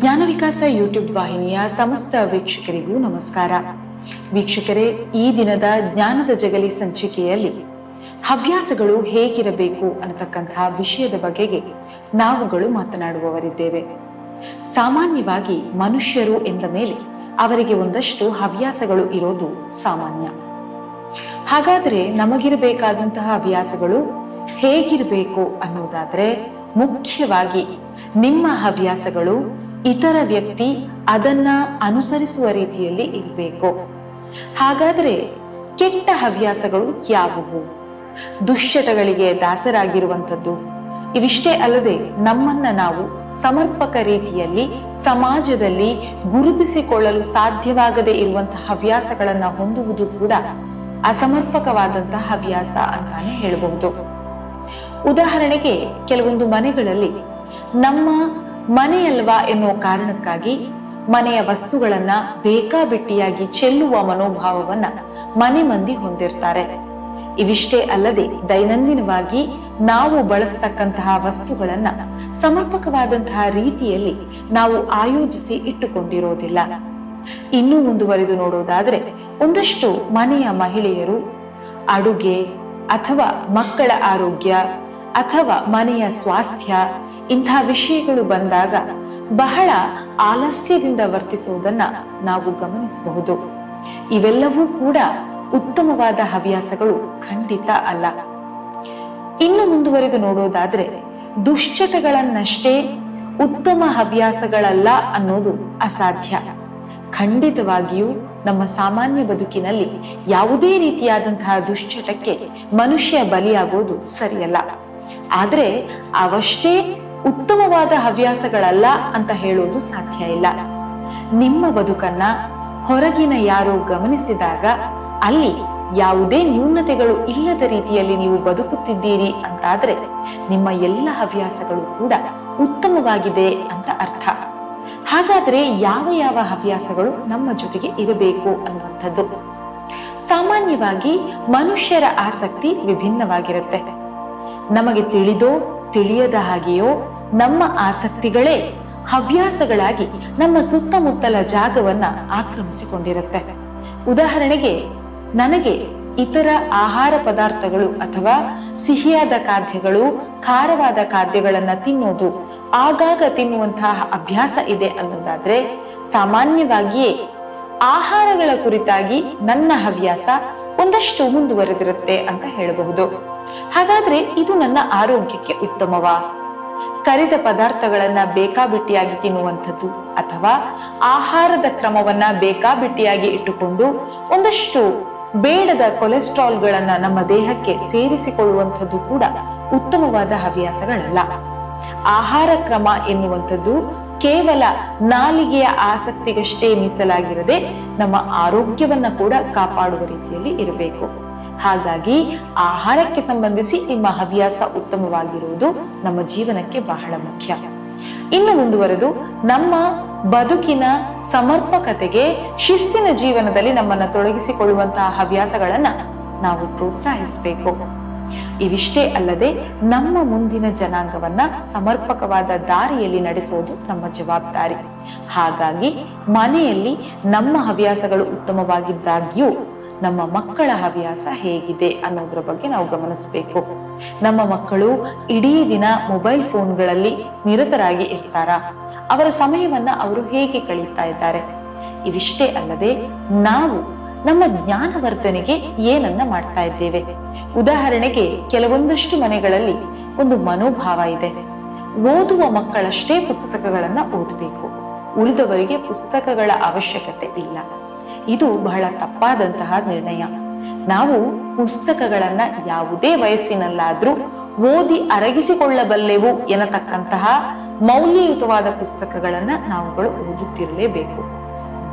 ಜ್ಞಾನ ವಿಕಾಸ ಯೂಟ್ಯೂಬ್ ವಾಹಿನಿಯ ಸಮಸ್ತ ವೀಕ್ಷಕರಿಗೂ ನಮಸ್ಕಾರ. ವೀಕ್ಷಕರೇ, ಈ ದಿನದ ಜ್ಞಾನದ ಜಗಲಿ ಸಂಚಿಕೆಯಲ್ಲಿ ಹವ್ಯಾಸಗಳು ಹೇಗಿರಬೇಕು ಅನ್ನತಕ್ಕಂತಹ ವಿಷಯದ ಬಗೆಗೆ ನಾವುಗಳು ಮಾತನಾಡುವವರಿದ್ದೇವೆ. ಸಾಮಾನ್ಯವಾಗಿ ಮನುಷ್ಯರು ಎಂದ ಮೇಲೆ ಅವರಿಗೆ ಒಂದಷ್ಟು ಹವ್ಯಾಸಗಳು ಇರೋದು ಸಾಮಾನ್ಯ. ಹಾಗಾದ್ರೆ ನಮಗಿರಬೇಕಾದಂತಹ ಹವ್ಯಾಸಗಳು ಹೇಗಿರಬೇಕು ಅನ್ನೋದಾದ್ರೆ ಮುಖ್ಯವಾಗಿ ನಿಮ್ಮ ಹವ್ಯಾಸಗಳು ಇತರ ವ್ಯಕ್ತಿ ಅದನ್ನ ಅನುಸರಿಸುವ ರೀತಿಯಲ್ಲಿ ಇರಬೇಕು. ಹಾಗಾದ್ರೆ ಕೆಟ್ಟ ಹವ್ಯಾಸಗಳು ಯಾವುವು? ದುಶ್ಚಟಗಳಿಗೆ ದಾಸರಾಗಿರುವಂಥದ್ದು. ಇವಿಷ್ಟೇ ಅಲ್ಲದೆ ನಮ್ಮನ್ನ ನಾವು ಸಮರ್ಪಕ ರೀತಿಯಲ್ಲಿ ಸಮಾಜದಲ್ಲಿ ಗುರುತಿಸಿಕೊಳ್ಳಲು ಸಾಧ್ಯವಾಗದೇ ಇರುವಂತಹ ಹವ್ಯಾಸಗಳನ್ನ ಹೊಂದುವುದು ಕೂಡ ಅಸಮರ್ಪಕವಾದಂತಹ ಹವ್ಯಾಸ ಅಂತಾನೆ ಹೇಳಬಹುದು. ಉದಾಹರಣೆಗೆ ಕೆಲವೊಂದು ಮನೆಗಳಲ್ಲಿ ನಮ್ಮ ಮನೆಯಲ್ವಾ ಎನ್ನುವ ಕಾರಣಕ್ಕಾಗಿ ಮನೆಯ ವಸ್ತುಗಳನ್ನ ಬೇಕಾಬಿಟ್ಟಿಯಾಗಿ ಚೆಲ್ಲುವ ಮನೋಭಾವವನ್ನ ಮನೆ ಮಂದಿ ಹೊಂದಿರ್ತಾರೆ. ಇವಿಷ್ಟೇ ಅಲ್ಲದೆ ದೈನಂದಿನವಾಗಿ ನಾವು ಬಳಸ್ತಕ್ಕಂತಹ ವಸ್ತುಗಳನ್ನ ಸಮರ್ಪಕವಾದಂತಹ ರೀತಿಯಲ್ಲಿ ನಾವು ಆಯೋಜಿಸಿ ಇಟ್ಟುಕೊಂಡಿರೋದಿಲ್ಲ. ಇನ್ನೂ ಮುಂದುವರೆದು ನೋಡೋದಾದ್ರೆ ಒಂದಷ್ಟು ಮನೆಯ ಮಹಿಳೆಯರು ಅಡುಗೆ ಅಥವಾ ಮಕ್ಕಳ ಆರೋಗ್ಯ ಅಥವಾ ಮನೆಯ ಸ್ವಾಸ್ಥ್ಯ ಇಂಥ ವಿಷಯಗಳು ಬಂದಾಗ ಬಹಳ ಆಲಸ್ಯದಿಂದ ವರ್ತಿಸುವುದನ್ನ ನಾವು ಗಮನಿಸಬಹುದು. ಇವೆಲ್ಲವೂ ಕೂಡ ಉತ್ತಮವಾದ ಹವ್ಯಾಸಗಳು ಖಂಡಿತ ಅಲ್ಲ. ಇನ್ನು ಮುಂದುವರೆದು ನೋಡೋದಾದ್ರೆ ದುಶ್ಚಟಗಳನ್ನಷ್ಟೇ ಉತ್ತಮ ಹವ್ಯಾಸಗಳಲ್ಲ ಅನ್ನೋದು ಅಸಾಧ್ಯ. ಖಂಡಿತವಾಗಿಯೂ ನಮ್ಮ ಸಾಮಾನ್ಯ ಬದುಕಿನಲ್ಲಿ ಯಾವುದೇ ರೀತಿಯಾದಂತಹ ದುಶ್ಚಟಕ್ಕೆ ಮನುಷ್ಯ ಬಲಿಯಾಗೋದು ಸರಿಯಲ್ಲ. ಆದರೆ ಅವಷ್ಟೇ ಉತ್ತಮವಾದ ಹವ್ಯಾಸಗಳಲ್ಲ ಅಂತ ಹೇಳೋದು ಸಾಧ್ಯ ಇಲ್ಲ. ನಿಮ್ಮ ಬದುಕನ್ನ ಹೊರಗಿನ ಯಾರೋ ಗಮನಿಸಿದಾಗ ಅಲ್ಲಿ ಯಾವುದೇ ನ್ಯೂನತೆಗಳು ಇಲ್ಲದ ರೀತಿಯಲ್ಲಿ ನೀವು ಬದುಕುತ್ತಿದ್ದೀರಿ ಅಂತಾದ್ರೆ ನಿಮ್ಮ ಎಲ್ಲ ಹವ್ಯಾಸಗಳು ಕೂಡ ಉತ್ತಮವಾಗಿದೆ ಅಂತ ಅರ್ಥ. ಹಾಗಾದ್ರೆ ಯಾವ ಯಾವ ಹವ್ಯಾಸಗಳು ನಮ್ಮ ಜೊತೆಗೆ ಇರಬೇಕು ಅನ್ನುವಂಥದ್ದು. ಸಾಮಾನ್ಯವಾಗಿ ಮನುಷ್ಯರ ಆಸಕ್ತಿ ವಿಭಿನ್ನವಾಗಿರುತ್ತೆ. ನಮಗೆ ತಿಳಿದೋ ತಿಳಿಯದ ಹಾಗೆಯೋ ನಮ್ಮ ಆಸಕ್ತಿಗಳೇ ಹವ್ಯಾಸಗಳಾಗಿ ನಮ್ಮ ಸುತ್ತಮುತ್ತಲ ಜಾಗವನ್ನ ಆಕ್ರಮಿಸಿಕೊಂಡಿರುತ್ತೆ. ಉದಾಹರಣೆಗೆ, ನನಗೆ ಇತರ ಆಹಾರ ಪದಾರ್ಥಗಳು ಅಥವಾ ಸಿಹಿಯಾದ ಖಾದ್ಯಗಳು, ಖಾರವಾದ ಖಾದ್ಯಗಳನ್ನ ತಿನ್ನೋದು ಆಗಾಗ ತಿನ್ನುವಂತಹ ಅಭ್ಯಾಸ ಇದೆ ಅನ್ನೋದಾದ್ರೆ, ಸಾಮಾನ್ಯವಾಗಿಯೇ ಆಹಾರಗಳ ಕುರಿತಾಗಿ ನನ್ನ ಹವ್ಯಾಸ ಒಂದಷ್ಟು ಮುಂದುವರೆದಿರುತ್ತೆ ಅಂತ ಹೇಳಬಹುದು. ಹಾಗಾದ್ರೆ ಇದು ನನ್ನ ಆರೋಗ್ಯಕ್ಕೆ ಉತ್ತಮವಾ? ಕರಿದ ಪದಾರ್ಥಗಳನ್ನ ಬೇಕಾಬಿಟ್ಟಿಯಾಗಿ ತಿನ್ನುವಂಥದ್ದು ಅಥವಾ ಆಹಾರದ ಕ್ರಮವನ್ನ ಬೇಕಾಬಿಟ್ಟಿಯಾಗಿ ಇಟ್ಟುಕೊಂಡು ಒಂದಷ್ಟು ಬೇಡದ ಕೊಲೆಸ್ಟ್ರಾಲ್ಗಳನ್ನ ನಮ್ಮ ದೇಹಕ್ಕೆ ಸೇರಿಸಿಕೊಳ್ಳುವಂಥದ್ದು ಕೂಡ ಉತ್ತಮವಾದ ಹವ್ಯಾಸಗಳಲ್ಲ. ಆಹಾರ ಕ್ರಮ ಎನ್ನುವಂಥದ್ದು ಕೇವಲ ನಾಲಿಗೆಯ ಆಸಕ್ತಿಗಷ್ಟೇ ಮೀಸಲಾಗಿರದೆ ನಮ್ಮ ಆರೋಗ್ಯವನ್ನ ಕೂಡ ಕಾಪಾಡುವ ರೀತಿಯಲ್ಲಿ ಇರಬೇಕು. ಹಾಗಾಗಿ ಆಹಾರಕ್ಕೆ ಸಂಬಂಧಿಸಿ ನಿಮ್ಮ ಹವ್ಯಾಸ ಉತ್ತಮವಾಗಿರುವುದು ನಮ್ಮ ಜೀವನಕ್ಕೆ ಬಹಳ ಮುಖ್ಯ. ಇನ್ನು ಮುಂದುವರೆದು ನಮ್ಮ ಬದುಕಿನ ಸಮರ್ಪಕತೆಗೆ ಶಿಸ್ತಿನ ಜೀವನದಲ್ಲಿ ನಮ್ಮನ್ನು ತೊಡಗಿಸಿಕೊಳ್ಳುವಂತಹ ಹವ್ಯಾಸಗಳನ್ನ ನಾವು ಪ್ರೋತ್ಸಾಹಿಸಬೇಕು. ಇವಿಷ್ಟೇ ಅಲ್ಲದೆ ನಮ್ಮ ಮುಂದಿನ ಜನಾಂಗವನ್ನ ಸಮರ್ಪಕವಾದ ದಾರಿಯಲ್ಲಿ ನಡೆಸೋದು ನಮ್ಮ ಜವಾಬ್ದಾರಿ. ಹಾಗಾಗಿ ಮನೆಯಲ್ಲಿ ನಮ್ಮ ಹವ್ಯಾಸಗಳು ಉತ್ತಮವಾಗಿದ್ದಾಗ್ಯೂ ನಮ್ಮ ಮಕ್ಕಳ ಹವ್ಯಾಸ ಹೇಗಿದೆ ಅನ್ನೋದ್ರ ಬಗ್ಗೆ ನಾವು ಗಮನಿಸಬೇಕು. ನಮ್ಮ ಮಕ್ಕಳು ಇಡೀ ದಿನ ಮೊಬೈಲ್ ಫೋನ್ಗಳಲ್ಲಿ ನಿರತರಾಗಿ ಇರ್ತಾರ? ಅವರ ಸಮಯವನ್ನ ಅವರು ಹೇಗೆ ಕಳೀತಾ ಇದ್ದಾರೆ? ಇವಿಷ್ಟೇ ಅಲ್ಲದೆ ನಾವು ನಮ್ಮ ಜ್ಞಾನವರ್ಧನೆಗೆ ಏನನ್ನ ಮಾಡ್ತಾ ಇದ್ದೇವೆ? ಉದಾಹರಣೆಗೆ ಕೆಲವೊಂದಷ್ಟು ಮನೆಗಳಲ್ಲಿ ಒಂದು ಮನೋಭಾವ ಇದೆ. ಓದುವ ಮಕ್ಕಳಷ್ಟೇ ಪುಸ್ತಕಗಳನ್ನ ಓದಬೇಕು. ಉಳಿದವರಿಗೆ ಪುಸ್ತಕಗಳ ಅವಶ್ಯಕತೆ ಇಲ್ಲ. ಇದು ಬಹಳ ತಪ್ಪಾದಂತಹ ನಿರ್ಣಯ. ನಾವು ಪುಸ್ತಕಗಳನ್ನ ಯಾವುದೇ ವಯಸ್ಸಿನಲ್ಲಾದ್ರೂ ಓದಿ ಅರಗಿಸಿಕೊಳ್ಳಬಲ್ಲೆವು ಎನ್ನತಕ್ಕಂತಹ ಮೌಲ್ಯಯುತವಾದ ಪುಸ್ತಕಗಳನ್ನ ನಾವುಗಳು ಓದುತ್ತಿರಲೇಬೇಕು.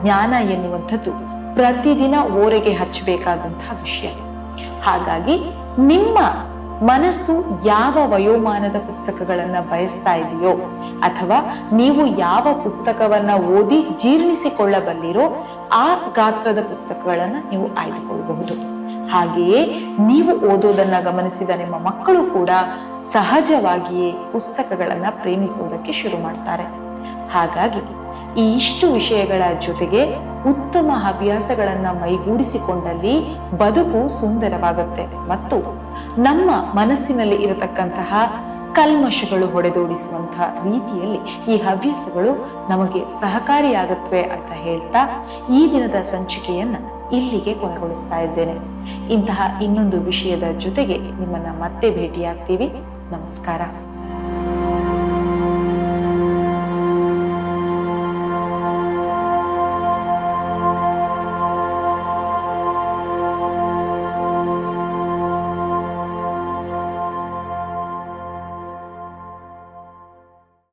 ಜ್ಞಾನ ಎನ್ನುವಂಥದ್ದು ಪ್ರತಿದಿನ ಓರೆಗೆ ಹಚ್ಚಬೇಕಾದಂತಹ ವಿಷಯ. ಹಾಗಾಗಿ ನಿಮ್ಮ ಮನಸ್ಸು ಯಾವ ವಯೋಮಾನದ ಪುಸ್ತಕಗಳನ್ನು ಬಯಸ್ತಾ ಇದೆಯೋ ಅಥವಾ ನೀವು ಯಾವ ಪುಸ್ತಕವನ್ನ ಓದಿ ಜೀರ್ಣಿಸಿಕೊಳ್ಳಬಲ್ಲಿರೋ ಆ ಗಾತ್ರದ ಪುಸ್ತಕಗಳನ್ನು ನೀವು ಆಯ್ದುಕೊಳ್ಳಬಹುದು. ಹಾಗೆಯೇ ನೀವು ಓದೋದನ್ನ ಗಮನಿಸಿದ ನಿಮ್ಮ ಮಕ್ಕಳು ಕೂಡ ಸಹಜವಾಗಿಯೇ ಪುಸ್ತಕಗಳನ್ನು ಪ್ರೇಮಿಸುವುದಕ್ಕೆ ಶುರು ಮಾಡ್ತಾರೆ. ಹಾಗಾಗಿ ಈ ಇಷ್ಟು ವಿಷಯಗಳ ಜೊತೆಗೆ ಉತ್ತಮ ಹವ್ಯಾಸಗಳನ್ನು ಮೈಗೂಡಿಸಿಕೊಂಡಲ್ಲಿ ಬದುಕು ಸುಂದರವಾಗುತ್ತೆ. ಮತ್ತು ನಮ್ಮ ಮನಸ್ಸಿನಲ್ಲಿ ಇರತಕ್ಕಂತಹ ಕಲ್ಮಶಗಳು ಹೊಡೆದೋಡಿಸುವಂತಹ ರೀತಿಯಲ್ಲಿ ಈ ಹವ್ಯಾಸಗಳು ನಮಗೆ ಸಹಕಾರಿಯಾಗುತ್ತವೆ ಅಂತ ಹೇಳ್ತಾ ಈ ದಿನದ ಸಂಚಿಕೆಯನ್ನ ಇಲ್ಲಿಗೆ ಕೊನೆಗೊಳಿಸ್ತಾ ಇದ್ದೇನೆ. ಇಂತಹ ಇನ್ನೊಂದು ವಿಷಯದ ಜೊತೆಗೆ ನಿಮ್ಮನ್ನ ಮತ್ತೆ ಭೇಟಿಯಾಗ್ತೀವಿ. ನಮಸ್ಕಾರ.